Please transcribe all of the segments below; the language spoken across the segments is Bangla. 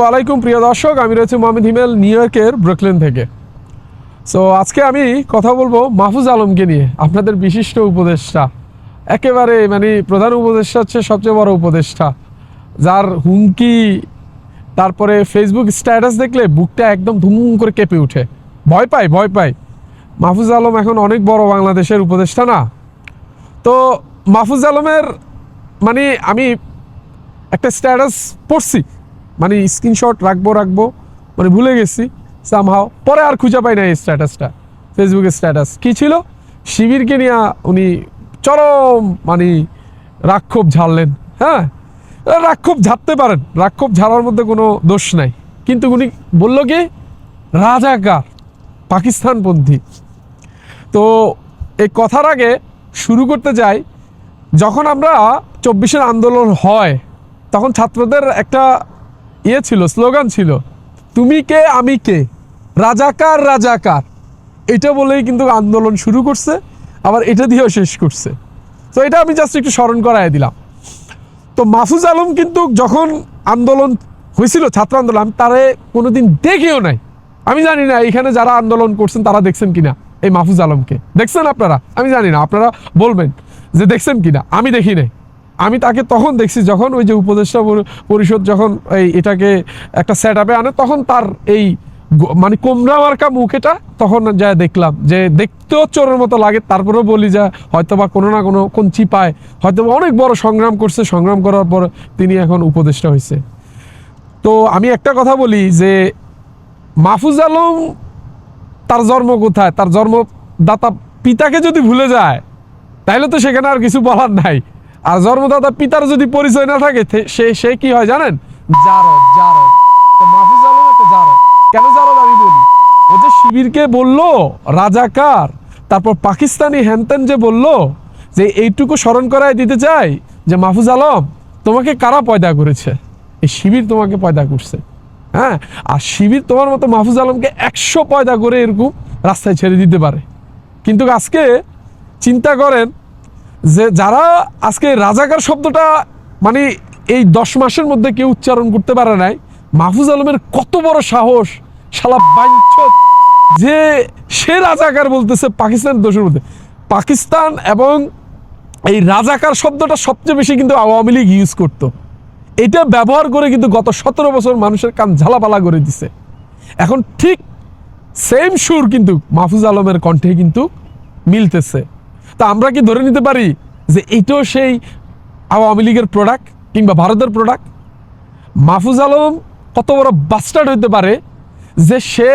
ওয়ালাইকুম প্রিয় দর্শক। আমি রয়েছে মোহাম্মদ হিমেল, নিউ ইয়র্কের ব্রুকলিন থেকে। সো আজকে আমি কথা বলব মাহফুজ আলমকে নিয়ে, আপনাদের বিশিষ্ট উপদেষ্টা। একেবারে মানে প্রধান উপদেষ্টা হচ্ছে সবচেয়ে বড় উপদেষ্টা। যার হুমকি, তারপরে ফেসবুক স্ট্যাটাস দেখলে বুকটা একদম ধুম করে কেঁপে উঠে ভয় পাই ভয় পাই মাহফুজ আলম এখন অনেক বড় বাংলাদেশের উপদেষ্টা না। তো, মাহফুজ আলমের মানে আমি একটা স্ট্যাটাস পড়ছি। মানে স্ক্রিনশট রাখব রাখব মানে ভুলে গেছি সামহাও পরে আর খুঁজে পাই না এই স্ট্যাটাসটা ফেসবুকের স্ট্যাটাস কি ছিল? শিবিরকে নিয়ে উনি চরম মানে রাক্ষোভ ঝাড়লেন হ্যাঁ? রাক্ষোভ ঝাড়তে পারেন, রাক্ষোভ ঝাড়ার মধ্যে কোনো দোষ নাই। কিন্তু উনি বলল কি? রাজাকার, পাকিস্তানপন্থী। তো এই কথার আগে শুরু করতে যাই যখন আমরা চব্বিশের আন্দোলন হয়, তখন ছাত্রদের একটা ইয়ে ছিল, স্লোগান ছিল, তুমি কে, আমি কে? রাজাকার রাজাকার। এটা বলেই কিন্তু আন্দোলন শুরু করছে, আবার এটা দিয়েও শেষ করছে। তো এটা আমি জাস্ট একটু স্মরণ করাই দিলাম। তো মাহফুজ আলম কিন্তু যখন আন্দোলন হয়েছিল, ছাত্র আন্দোলন, আমি তারে কোনোদিন দেখেও নাই। আমি জানি না এখানে যারা আন্দোলন করছেন, তারা দেখছেন কিনা এই মাহফুজ আলমকে। দেখছেন আপনারা? আমি জানি না, আপনারা বলবেন যে দেখছেন কিনা, আমি দেখি নাই। আমি তাকে তখন দেখছি যখন ওই যে উপদেষ্টা পরিষদ যখন এই এটাকে একটা সেট আপে আনে, তখন তার এই মানে কোমরা মার্কা মুখ এটা, তখন যা দেখলাম যে দেখতেও চোরের মতো লাগে। তারপরেও বলি যা হয়তো বা কোনো না কোনো কোন চিপায় হয়তো অনেক বড় সংগ্রাম করছে। সংগ্রাম করার পর তিনি এখন উপদেষ্টা হয়েছে তো আমি একটা কথা বলি যে মাহফুজ আলম তার জন্ম কোথায়? তার জন্মদাতা পিতাকে যদি ভুলে যায়, তাইলে তো সেখানে আর কিছু বলার নাই। আর জন্মদাতা পিতার যদি পরিচয় না থাকে সে সে কি হয় জানেন? জারদ জারদ। মাহফুজ আলম একটা জারদ। কেন জারদ আমি বলি? ও যে শিবিরকে বলল, রাজাকার, তারপর পাকিস্তানি হ্যানত্যান যে বলল, যে এইটুকু স্মরণ করায় দিতে চাই, যে মাহফুজ আলম, তোমাকে কারা পয়দা করেছে? এই শিবির তোমাকে পয়দা করছে। হ্যাঁ? আর শিবির তোমার মতো মাহফুজ আলমকে একশো পয়দা করে এরকম রাস্তায় ছেড়ে দিতে পারে। কিন্তু আজকে চিন্তা করেন যে যারা আজকে রাজাকার শব্দটা মানে এই দশ মাসের মধ্যে কেউ উচ্চারণ করতে পারে নাই, মাহফুজ আলমের কত বড় সাহস, শালা বাঞ্চত যে সে রাজাকার বলতেছে পাকিস্তান দোষের মধ্যে। পাকিস্তান এবং এই রাজাকার শব্দটা সবচেয়ে বেশি কিন্তু আওয়ামী লীগ ইউজ করতো। এটা ব্যবহার করে কিন্তু গত সতেরো বছর মানুষের কান ঝালাপালা করে দিছে। এখন ঠিক সেম সুর কিন্তু মাহফুজ আলমের কণ্ঠে কিন্তু মিলতেছে। তা আমরা কি ধরে নিতে পারি যে এটাও সেই আওয়ামী লীগের প্রোডাক্ট কিংবা ভারতের প্রোডাক্ট মাহফুজ আলম কত বড় বাস্টার্ড হইতে পারে যে সে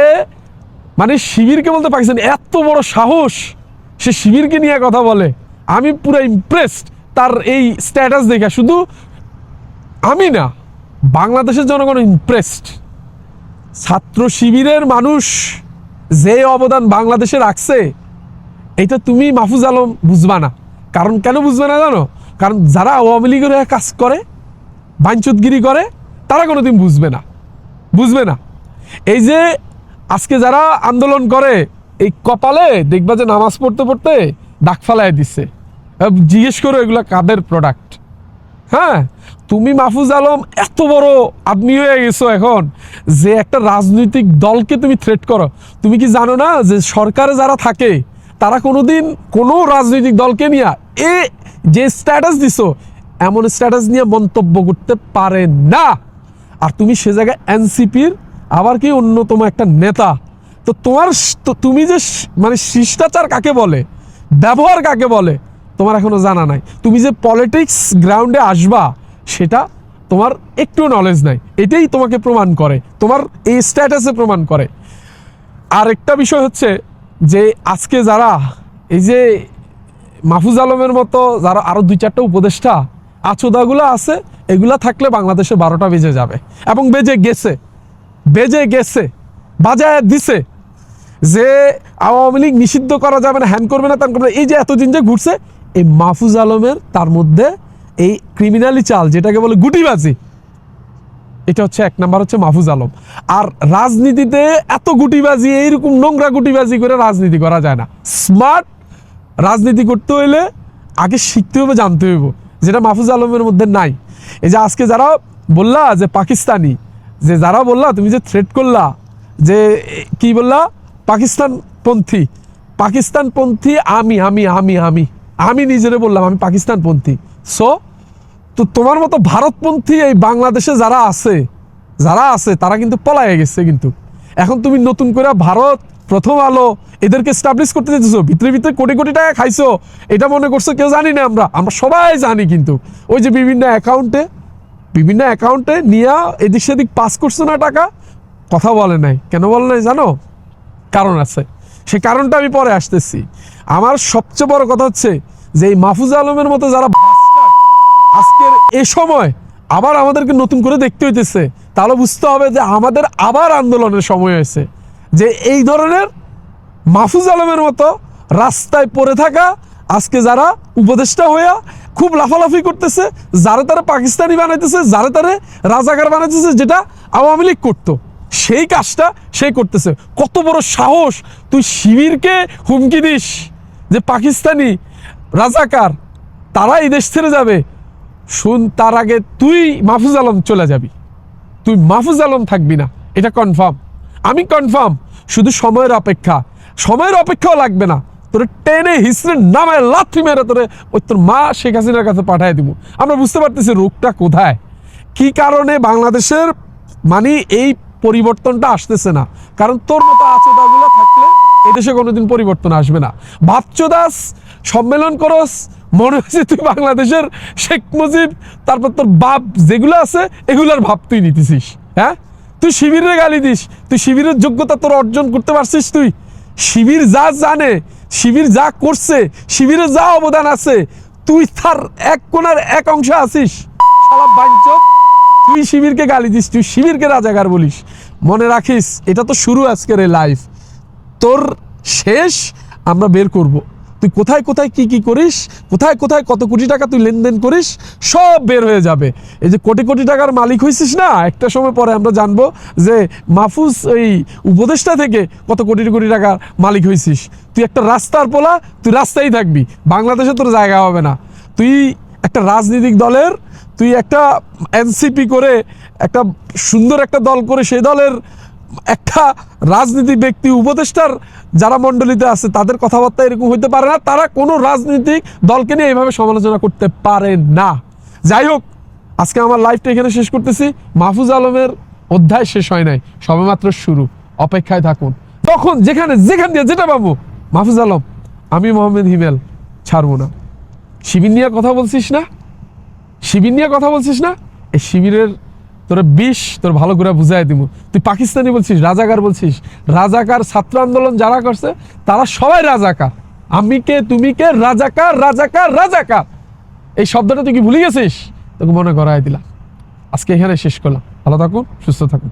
মানে শিবিরকে বলতে পাকিস্তান এত বড় সাহস সে শিবিরকে নিয়ে কথা বলে। আমি পুরো ইমপ্রেসড তার এই স্ট্যাটাস দেখে। শুধু আমি না, বাংলাদেশের জনগণ ইমপ্রেসড ছাত্র শিবিরের মানুষ যে অবদান বাংলাদেশে রাখছে এটা তুমি মাহফুজ আলম বুঝবা না। কারণ কেন বুঝবে না জানো? কারণ যারা আওয়ামী লীগের হয়ে কাজ করে বাঞ্চুতগিরি করে, তারা কোনোদিন বুঝবে না। বুঝবে না। এই যে আজকে যারা আন্দোলন করে, এই কপালে দেখবা যে নামাজ পড়তে পড়তে দাগ ফালায় দিচ্ছে জিজ্ঞেস করো, এগুলো কাদের প্রোডাক্ট হ্যাঁ? তুমি মাহফুজ আলম এত বড় আদমি হয়ে গেছো এখন যে একটা রাজনৈতিক দলকে তুমি থ্রেট করো। তুমি কি জানো না যে সরকারে যারা থাকে তারা কোনোদিন কোনো রাজনৈতিক দলকে নিয়ে এ যে স্ট্যাটাস দিছো, এমন স্ট্যাটাস নিয়ে মন্তব্য করতে পারে না। আর তুমি সে জায়গায় এনসিপির আবার কি অন্যতম একটা নেতা? তো তোমার তুমি যে মানে শিষ্টাচার কাকে বলে, ব্যবহার কাকে বলে, তোমার এখনও জানা নাই। তুমি যে পলিটিক্স গ্রাউন্ডে আসবা, সেটা তোমার একটু নলেজ নাই। এটাই তোমাকে প্রমাণ করে, তোমার এই স্ট্যাটাসে প্রমাণ করে। আর একটা বিষয় হচ্ছে যে আজকে যারা, এই যে মাহফুজ আলমের মতো যারা আরও দুই চারটা উপদেষ্টা আচোদাগুলো আছে, এগুলা থাকলে বাংলাদেশে বারোটা বেজে যাবে এবং বেজে গেছে বেজে গেছে, বাজায় দিছে যে আওয়ামী লীগ নিষিদ্ধ করা যাবে না, হ্যান করবে না, ত্যান করবে। এই যে এতদিন যে ঘুরছে, এই মাহফুজ আলমের তার মধ্যে এই ক্রিমিনালি চাল, যেটাকে বলে গুটিবাজি এটা হচ্ছে এক নাম্বার হচ্ছে মাহফুজ আলম। আর রাজনীতিতে এত গুটিবাজি, এইরকম নোংরা গুটিবাজি করে রাজনীতি করা যায় না। স্মার্ট রাজনীতি করতে হইলে আগে শিখতে হবে জানতে হইব, যেটা মাহফুজ আলমের মধ্যে নাই। এই যে আজকে যারা বললা যে পাকিস্তানি, যে যারা বললা, তুমি যে থ্রেট করলা, যে কি বললা? পাকিস্তান পন্থী পাকিস্তান পন্থী আমি আমি আমি আমি আমি নিজেরে বললাম, আমি পাকিস্তান পন্থী সো তো তোমার মতো ভারতপন্থী এই বাংলাদেশে যারা আছে যারা আছে, তারা কিন্তু পলায়ে গেছে কিন্তু। এখন তুমি নতুন করে ভারত প্রথম আলো এদেরকে স্টাবলিশ করতে দিতেছো ভিতরে ভিতরে কোটি কোটি টাকা খাইছো। এটা মনে করছ কেউ জানি না আমরা আমরা সবাই জানি কিন্তু। ওই যে বিভিন্ন অ্যাকাউন্টে বিভিন্ন অ্যাকাউন্টে নিয়ে এদিক সেদিক পাস করছ না টাকা? কথা বলে নাই। কেন বলে নাই জানো? কারণ আছে। সে কারণটা আমি পরে আসতেছি। আমার সবচেয়ে বড় কথা হচ্ছে যে এই মাহফুজ আলমের মতো যারা আজকের এ সময় আবার আমাদেরকে নতুন করে দেখতে হইতেছে। তাহলে বুঝতে হবে যে আমাদের আবার আন্দোলনের সময় হয়েছে। যে এই ধরনের মাহফুজ আলমের মতো রাস্তায় পড়ে থাকা, আজকে যারা উপদেষ্টা হইয়া খুব লাফালাফি করতেছে, যারা তারা পাকিস্তানি বানাইতেছে, যারা তারা রাজাকার বানাইতেছে, যেটা আওয়ামী লীগ করতো, সেই কাজটা সে করতেছে। কত বড় সাহস, তুই শিবিরকে হুমকি দিস যে পাকিস্তানি রাজাকার তারা এই দেশ ছেড়ে যাবে। শুন, তার আগে তুই মাহফুজ আলম চলে যাবি। তুই মাহফুজ আলম থাকবি না, এটা কনফার্ম আমি কনফার্ম শুধু সময়ের অপেক্ষা। সময়ের অপেক্ষাও লাগবে না। তোরে টেনে হিসড়ে নামায় লাথি মেরে তোরে ওই তোর মা শেখ হাসিনার কাছে পাঠিয়ে দিব। আমরা বুঝতে পারতেছি রোগটা কোথায়। কি কারণে বাংলাদেশের মানে এই পরিবর্তনটা আসতেছে না? কারণ তোর মতো আচেদাগুলো থাকলে এদেশে কোনোদিন পরিবর্তন আসবে না। ভাবচোদাস সম্মেলন করস মনে হচ্ছে তুই বাংলাদেশের শেখ মুজিব, তারপর তোর বাপ, যেগুলো আছে, এগুলার ভাব তুই নিতেছিস হ্যাঁ? তুই শিবিরে গালি দিস, তুই শিবিরের যোগ্যতা তোর অর্জন করতে পারছিস তুই। শিবির যা জানে, শিবির যা করছে, শিবিরে যা অবদান আছে, তুই তার এক কোনার এক অংশ শালা তুই শিবিরকে গালি দিস, তুই শিবিরকে রাজাকার বলিস। মনে রাখিস, এটা তো শুরু আজকের এই লাইফ তোর শেষ আমরা বের করব। তুই কোথায় কোথায় কি কি করিস, কোথায় কোথায় কত কোটি টাকা তুই লেনদেন করিস, সব বের হয়ে যাবে। এই যে কোটি কোটি টাকার মালিক হয়েছিস না, একটা সময় পরে আমরা জানব যে মাহফুজ এই উপদেষ্টা থেকে কত কোটি কোটি টাকার মালিক হয়েছিস তুই একটা রাস্তার পোলা, তুই রাস্তায় থাকবি, বাংলাদেশে তোর জায়গা হবে না। তুই একটা রাজনৈতিক দলের, তুই একটা এনসিপি করে একটা সুন্দর একটা দল করে সেই দলের একটা রাজনীতি ব্যক্তি উপদেষ্টার যারা মণ্ডলীতে আছে, তাদের কথাবার্তা এরকম হইতে পারে না। তারা কোনো রাজনৈতিক দলকে নিয়ে এইভাবে সমালোচনা করতে পারে না। যাই হোক, আজকে আমার লাইফটা এখানে শেষ করতেছি। মাহফুজ আলমের অধ্যায় শেষ হয় নাই, সবেমাত্র শুরু। অপেক্ষায় থাকুন। তখন যেখানে, যেখান দিয়ে যেটা পাবো মাহফুজ আলম, আমি মোহাম্মদ হিমেল, ছাড়বো না। শিবির নিয়ে কথা বলছিস না? শিবির নিয়ে কথা বলছিস না? এই শিবিরের তোর বিষ তোর ভালো করে বুঝাই দিব তুই পাকিস্তানি বলছিস, রাজাকার বলছিস। রাজাকার ছাত্র আন্দোলন যারা করছে, তারা সবাই রাজাকার। আমি কে, তুমি কে, রাজাকার রাজাকার রাজাকার। এই শব্দটা তুই কি ভুলে গেছিস? তোকে মনে করাই দিলাম। আজকে এখানে শেষ করলাম। ভালো থাকুন, সুস্থ থাকুন।